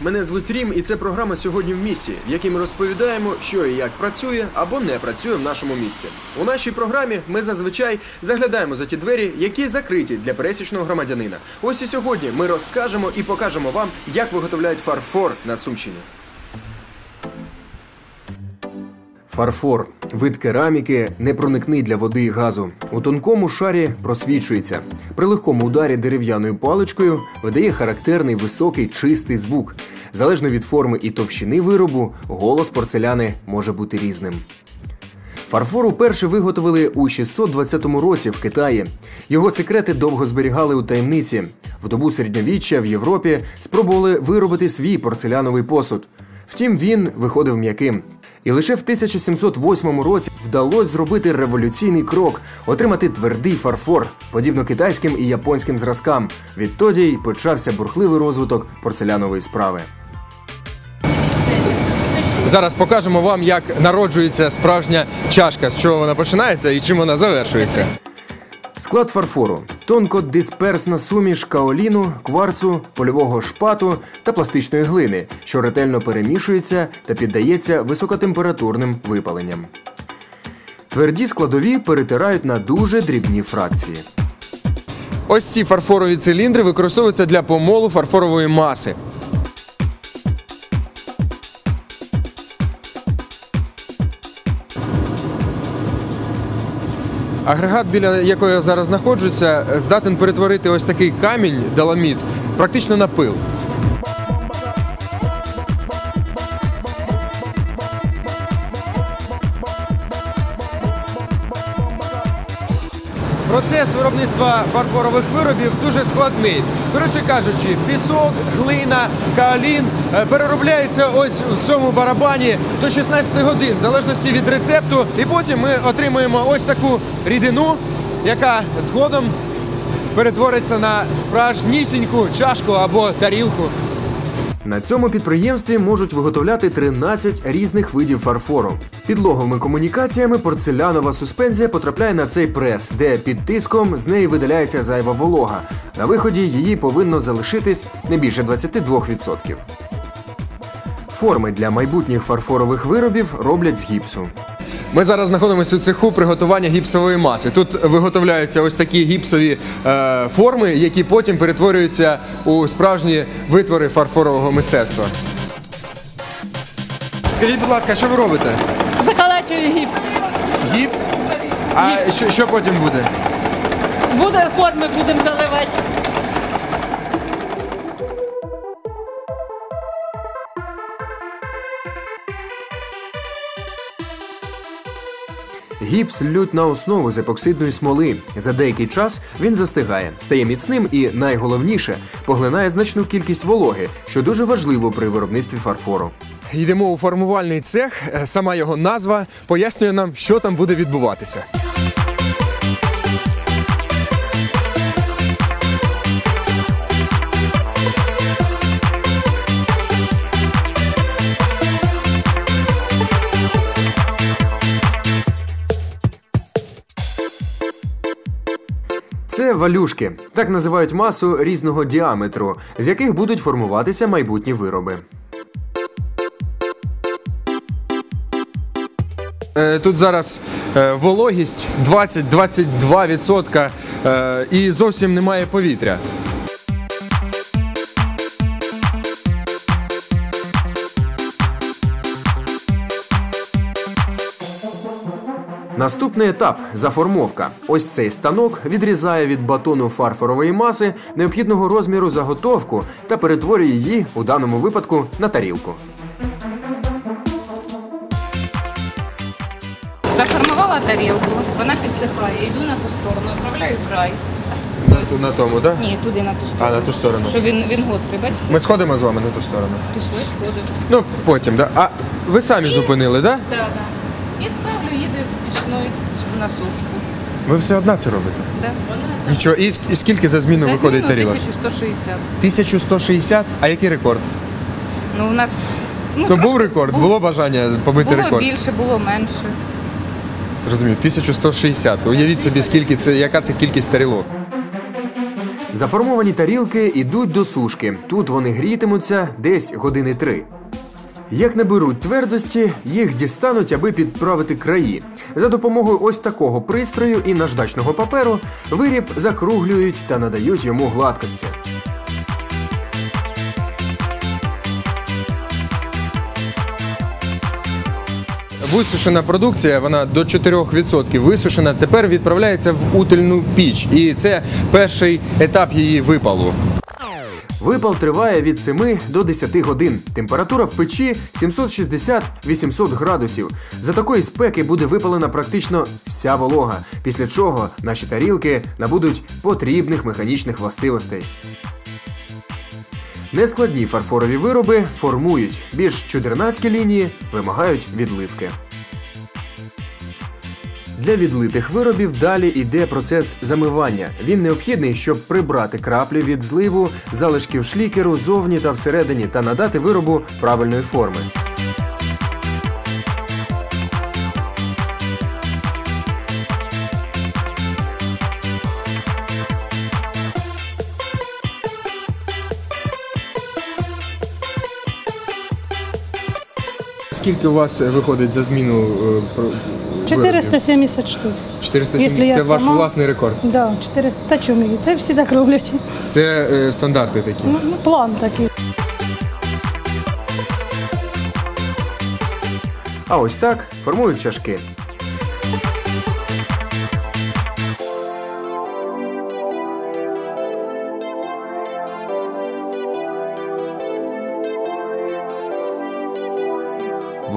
Мене звуть Рім, і це програма сьогодні в місті, в якій ми розповідаємо, що і як працює або не працює в нашому місті. У нашій програмі ми зазвичай заглядаємо за ті двері, які закриті для пересічного громадянина. Ось і сьогодні ми розкажемо і покажемо вам, як виготовляють фарфор на Сумщині. Фарфор вид кераміки непроникний для води і газу. У тонкому шарі просвічується. При легкому ударі дерев'яною паличкою видає характерний високий чистий звук. Залежно від форми і товщини виробу, голос порцеляни може бути різним. Фарфор уперше виготовили у 620 році в Китаї. Його секрети довго зберігали у таємниці. В добу середньовіччя в Європі спробували виробити свій порцеляновий посуд. Втім, він виходив м'яким. І лише в 1708 році вдалося зробити революційний крок, отримати твердий фарфор, подібно китайським і японським зразкам. Відтоді й почався бурхливий розвиток порцелянової справи. Зараз покажемо вам, як народжується справжня чашка, з чого вона починається і чим вона завершується. Склад фарфору тонкодисперсна суміш каоліну, кварцу, польового шпату та пластичної глини, що ретельно перемішується та піддається високотемпературним випаленням. Тверді складові перетирають на дуже дрібні фракції. Ось ці фарфорові циліндри використовуються для помолу фарфорової маси. Агрегат, біля якого я зараз знаходжуся, здатен перетворити ось такий камінь доломіт практично на пил. Процес виробництва фарфорових виробів дуже складний. Коротше кажучи, пісок, глина, каолін е, переробляється ось в цьому барабані до 16 годин, в залежності від рецепту. І потім ми отримуємо ось таку рідину, яка згодом перетвориться на справжнісіньку чашку або тарілку. На цьому підприємстві можуть виготовляти 13 різних видів фарфору. Підлоговими комунікаціями порцелянова суспензія потрапляє на цей прес, де під тиском з неї видаляється зайва волога. На виході її повинно залишитись не більше 22%. Форми для майбутніх фарфорових виробів роблять з гіпсу. Ми зараз знаходимося у цеху приготування гіпсової маси. Тут виготовляються ось такі гіпсові е, форми, які потім перетворюються у справжні витвори фарфорового мистецтва. Скажіть, будь ласка, що ви робите? Закалачую гіпс. Гіпс? А що, що потім буде? Буде форми, будемо заливати. Гіпс лють на основу з епоксидної смоли. За деякий час він застигає, стає міцним і, найголовніше, поглинає значну кількість вологи, що дуже важливо при виробництві фарфору. Йдемо у формувальний цех. Е, Сама його назва пояснює нам, що там буде відбуватися. Це валюшки, так називають масу різного діаметру, з яких будуть формуватися майбутні вироби. Е, Тут зараз е, вологість 20-22% е, і зовсім немає повітря. Наступний етап заформовка. Ось цей станок відрізає від батону фарфорової маси необхідного розміру заготовку та перетворює її у даному випадку на тарілку. Заформувала тарілку, вона підсихає, йду на ту сторону, відправляю край. На, на тому, так? Ні, туди на ту сторону. А, на ту сторону. Що він, він гострий, бачите? Ми сходимо з вами на ту сторону. Пішли, сходимо. Ну, потім, да? А ви самі зупинили, так? Да? Да, да. І ставлю, їде пічною на сушку. Ви все одна це робите? Да. Нічого. І ск- і скільки за зміну За виходить зміну тарілок? 1160. 1160. А який рекорд? Ну, у нас... Ну, Ну, був трошки рекорд, був- було бажання побити Було рекорд. більше, було менше. Зрозумів, 1160. Уявіть собі, скільки це, яка це кількість тарілок. Заформовані тарілки йдуть до сушки. Тут вони грітимуться десь години три. Як наберуть твердості, їх дістануть, аби підправити краї. За допомогою ось такого пристрою і наждачного паперу виріб закруглюють та надають йому гладкості. Висушена продукція, вона до 4% висушена, тепер відправляється в утильну піч. І це перший етап її випалу. Випал триває від 7 до 10 годин. Температура в печі 760-800 градусів. За такої спеки буде випалена практично вся волога, після чого наші тарілки набудуть потрібних механічних властивостей. Нескладні фарфорові вироби формують, більш чудернацькі лінії вимагають відливки. Для відлитих виробів далі йде процес замивання. Він необхідний, щоб прибрати краплі від зливу, залишків шлікеру зовні та всередині та надати виробу правильної форми. Скільки у вас виходить за зміну? Е, про- виробів? 470 штук. 470. Якщо я Це ваш сама- власний рекорд. Да, 400. Та чому мені? Це всі так роблять. Це е, стандарти такі. Ну, ну, план такий. А ось так формують чашки.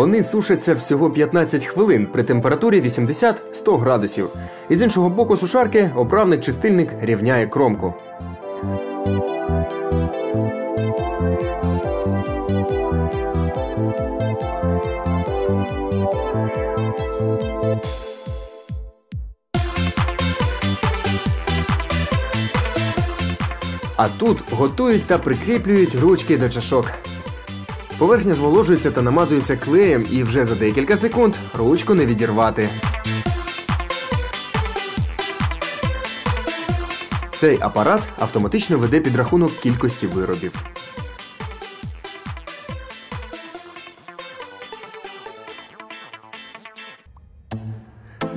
Вони сушаться всього 15 хвилин при температурі 80-100 градусів. І з іншого боку сушарки оправник-чистильник рівняє кромку. А тут готують та прикріплюють ручки до чашок. Поверхня зволожується та намазується клеєм, і вже за декілька секунд ручку не відірвати. Цей апарат автоматично веде підрахунок кількості виробів.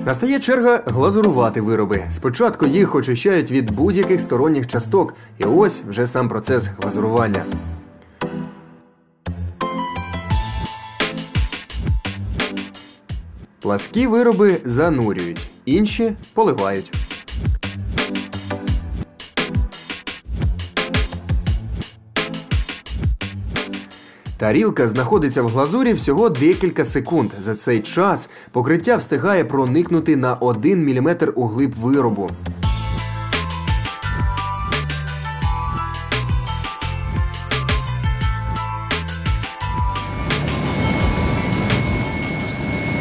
Настає черга глазурувати вироби. Спочатку їх очищають від будь-яких сторонніх часток, і ось вже сам процес глазурування. Пласкі вироби занурюють, інші поливають. Тарілка знаходиться в глазурі всього декілька секунд. За цей час покриття встигає проникнути на 1 мм у глиб виробу.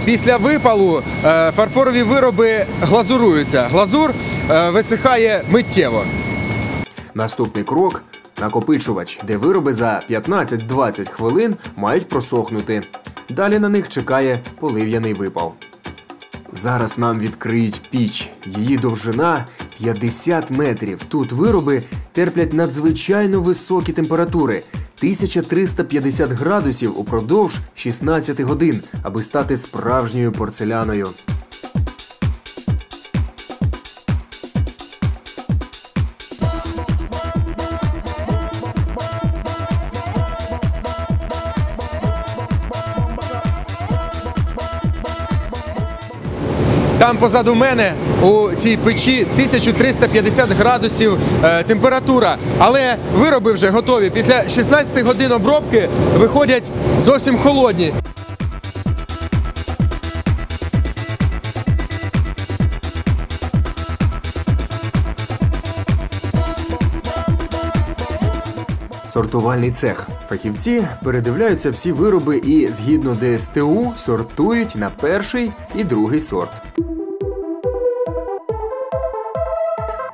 Після випалу е, фарфорові вироби глазуруються. Глазур е, висихає миттєво. Наступний крок накопичувач, де вироби за 15-20 хвилин мають просохнути. Далі на них чекає полив'яний випал. Зараз нам відкриють піч. Її довжина 50 метрів. Тут вироби терплять надзвичайно високі температури 1350 градусів упродовж 16 годин, аби стати справжньою порцеляною. Там позаду мене у цій печі 1350 градусів е, температура. Але вироби вже готові. Після 16 годин обробки виходять зовсім холодні. Сортувальний цех. Фахівці передивляються всі вироби і згідно ДСТУ сортують на перший і другий сорт.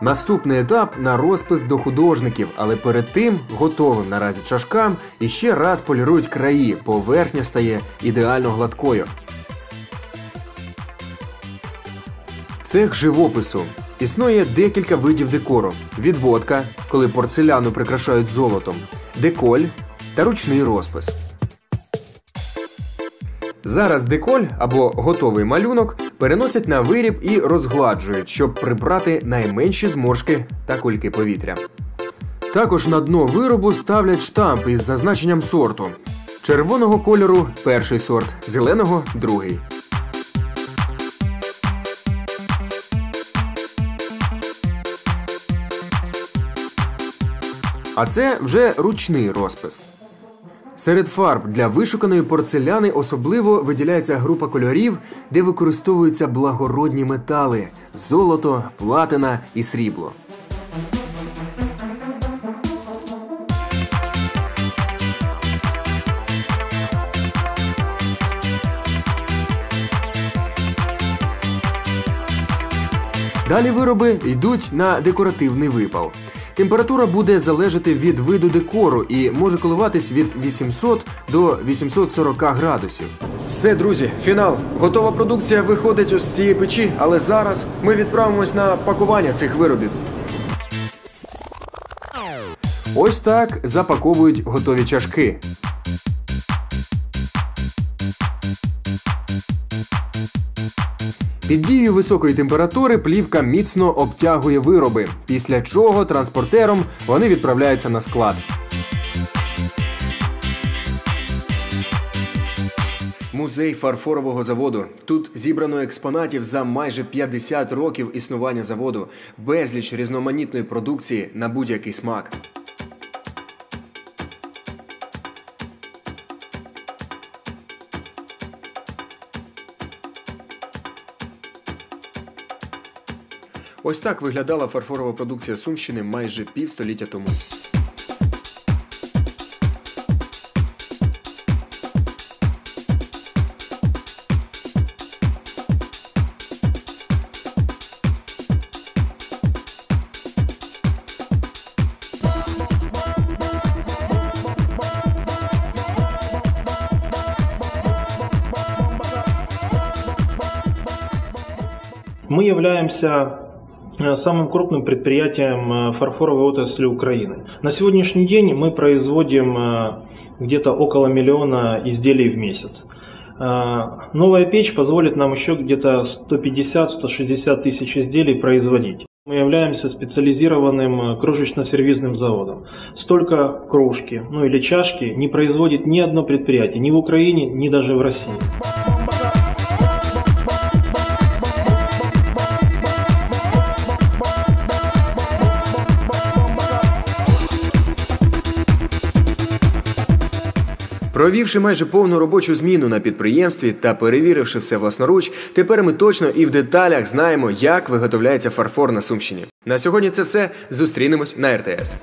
Наступний етап на розпис до художників, але перед тим готовим наразі чашкам і ще раз полірують краї. Поверхня стає ідеально гладкою. Цех живопису. Існує декілька видів декору: відводка, коли порцеляну прикрашають золотом, деколь та ручний розпис. Зараз деколь або готовий малюнок переносять на виріб і розгладжують, щоб прибрати найменші зморшки та кульки повітря. Також на дно виробу ставлять штамп із зазначенням сорту. Червоного кольору перший сорт, зеленого другий. А це вже ручний розпис. Серед фарб для вишуканої порцеляни особливо виділяється група кольорів, де використовуються благородні метали золото, платина і срібло. Далі вироби йдуть на декоративний випал. Температура буде залежати від виду декору і може коливатись від 800 до 840 градусів. Все, друзі, фінал. Готова продукція виходить ось з цієї печі, але зараз ми відправимось на пакування цих виробів. Ось так запаковують готові чашки. Під дією високої температури плівка міцно обтягує вироби, після чого транспортером вони відправляються на склад. Музей фарфорового заводу. Тут зібрано експонатів за майже 50 років існування заводу, безліч різноманітної продукції на будь-який смак. Ось так виглядала фарфорова продукція Сумщини майже півстоліття тому. Мы являемся самым крупным предприятием э, фарфоровой отрасли Украины. На сегодняшний день мы производим э, где-то около миллиона изделий в месяц. Э, Новая печь позволит нам еще где-то 150-160 тысяч изделий производить. Мы являемся специализированным э, кружечно-сервизным заводом. Столько кружки, ну или чашки не производит ни одно предприятие, ни в Украине, ни даже в России. Провівши майже повну робочу зміну на підприємстві та перевіривши все власноруч, тепер ми точно і в деталях знаємо, як виготовляється фарфор на Сумщині. На сьогодні це все. Зустрінемось на РТС.